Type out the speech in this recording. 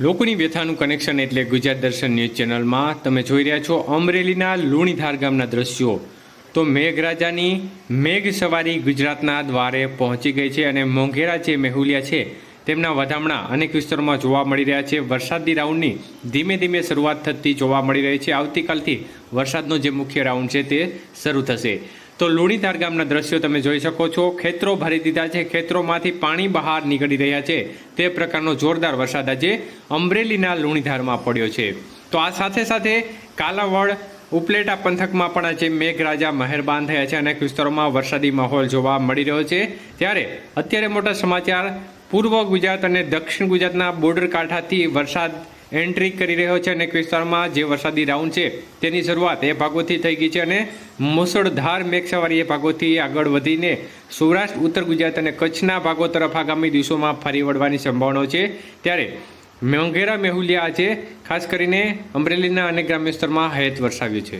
લોકોની વ્યથાનું કનેક્શન એટલે ગુજરાત દર્શન ન્યૂઝ ચેનલમાં તમે જોઈ રહ્યા છો અમરેલીના લુણીધાર ગામના દ્રશ્યો. તો મેઘરાજાની મેઘ સવારી ગુજરાતના દ્વારે પહોંચી ગઈ છે અને મોંઘેરા જે મેહુલિયા છે તેમના વધામણા અનેક વિસ્તારોમાં જોવા મળી રહ્યા છે. વરસાદી રાઉન્ડની ધીમે ધીમે શરૂઆત થતી જોવા મળી રહી છે. આવતીકાલથી વરસાદનો જે મુખ્ય રાઉન્ડ છે તે શરૂ થશે. તો લુણીધાર ગામના દ્રશ્યો તમે જોઈ શકો છો. ખેતરો ભરી દીધા છે. ખેતરોમાંથી પાણી બહાર નીકળી રહ્યા છે. તે પ્રકારનો જોરદાર વરસાદ આજે અમરેલીના લુણીધારમાં પડ્યો છે. તો આ સાથે સાથે કાલાવડ, ઉપલેટા પંથકમાં પણ આજે મેઘરાજા મહેરબાન થયા છે. અનેક વિસ્તારોમાં વરસાદી માહોલ જોવા મળી રહ્યો છે. ત્યારે અત્યારે મોટા સમાચાર, પૂર્વ ગુજરાત અને દક્ષિણ ગુજરાતના બોર્ડર કાંઠાથી વરસાદ એન્ટ્રી કરી રહ્યો છે અનેક વિસ્તારમાં જે વરસાદી રાઉન્ડ છે, તેની શરૂઆત એ ભાગોથી થઈ ગઈ છે અને મુસળધાર મેઘસવારી એ ભાગોથી આગળ વધીને સૌરાષ્ટ્ર, ઉત્તર ગુજરાત અને કચ્છના ભાગો તરફ આગામી દિવસોમાં ફરી વળવાની સંભાવનાઓ છે. ત્યારે મોંઘેરા, મેહુલિયા આજે ખાસ કરીને અમરેલીના અનેક ગ્રામ્ય વિસ્તારમાં હયાત વરસાવ્યું છે.